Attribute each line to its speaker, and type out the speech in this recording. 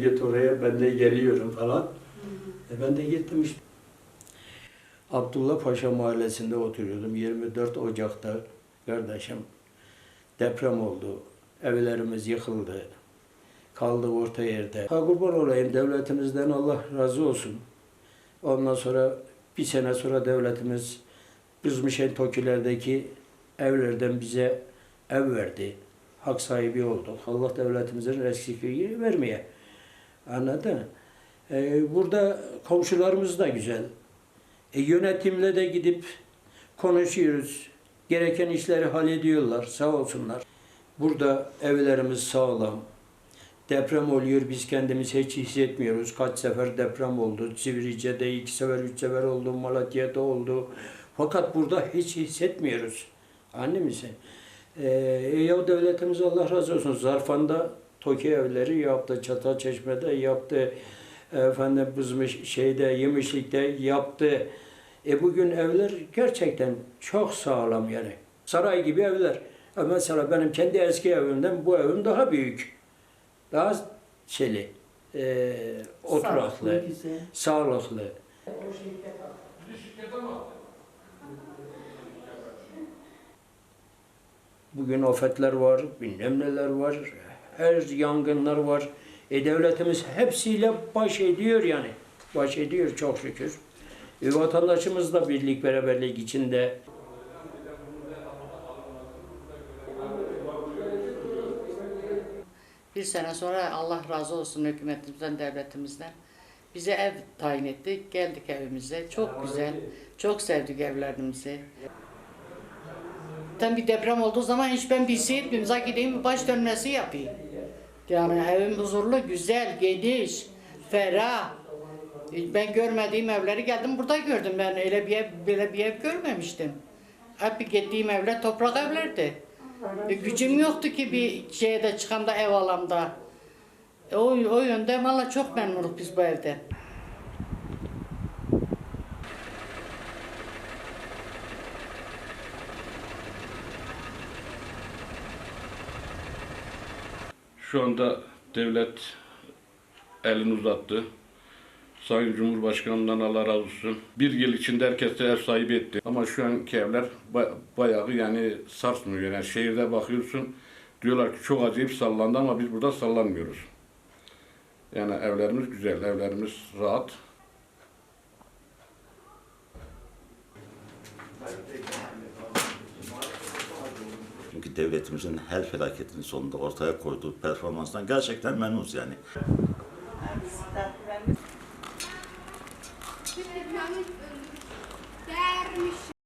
Speaker 1: Git oraya ben de geliyorum falan. E ben de gittim işte. Abdullah Paşa mahallesinde oturuyordum. 24 Ocak'ta kardeşim deprem oldu. Evlerimiz yıkıldı. Kaldık orta yerde. Ha kurban olayım devletimizden Allah razı olsun. Ondan sonra bir sene sonra devletimiz Kızmışen Tokiler'deki evlerden bize ev verdi. Hak sahibi olduk. Allah devletimizin eksikliğini vermeye. Anladın? Ee, burada komşularımız da güzel. E, yönetimle de gidip konuşuyoruz. Gereken işleri hallediyorlar. Sağ olsunlar. Burada evlerimiz sağlam. Deprem oluyor, biz kendimiz hiç hissetmiyoruz. Kaç sefer deprem oldu. Sivrice'de iki sefer, üç sefer oldu. Malatya'da oldu. Fakat burada hiç hissetmiyoruz. Anne misin? Ee, ya devletimiz Allah razı olsun. Zarfan'da Toki evleri yaptı. Çatalçeşme'de yaptı. Efendim Bızmış şeyde Yemişlik'te yaptı. E bugün evler gerçekten çok sağlam yani. Saray gibi evler. E mesela benim kendi eski evimden bu evim daha büyük. Daha şeyli, e, oturaklı,
Speaker 2: güzel.
Speaker 1: sağlıklı. Bugün afetler var, bilmem neler var, her yangınlar var. E devletimiz hepsiyle baş ediyor yani. Baş ediyor çok şükür. E vatandaşımız da birlik beraberlik içinde.
Speaker 2: Bir sene sonra Allah razı olsun hükümetimizden, devletimizden. Bize ev tayin etti. Geldik evimize. Çok güzel. Çok sevdik evlerimizi. Tam bir deprem olduğu zaman hiç ben bir şey etmiyorum. Zaten gideyim baş dönmesi yapayım. Yani evim huzurlu, güzel, geniş, ferah. Ben görmediğim evleri geldim burada gördüm. Ben öyle bir ev, böyle bir ev görmemiştim. Hep gittiğim evler toprak evlerdi. E, gücüm yoktu ki bir şeyde çıkam da ev alam da. E, o, o yönde valla çok memnunuz biz bu evde.
Speaker 3: Şu anda devlet elini uzattı. Sayın Cumhurbaşkanımdan Allah razı olsun. Bir yıl içinde herkes de ev sahibi etti. Ama şu anki evler ba- bayağı yani sarsmıyor. Yani şehirde bakıyorsun diyorlar ki çok acayip sallandı ama biz burada sallanmıyoruz. Yani evlerimiz güzel, evlerimiz rahat
Speaker 4: bugünkü devletimizin her felaketin sonunda ortaya koyduğu performanstan gerçekten memnunuz yani. Dermiş.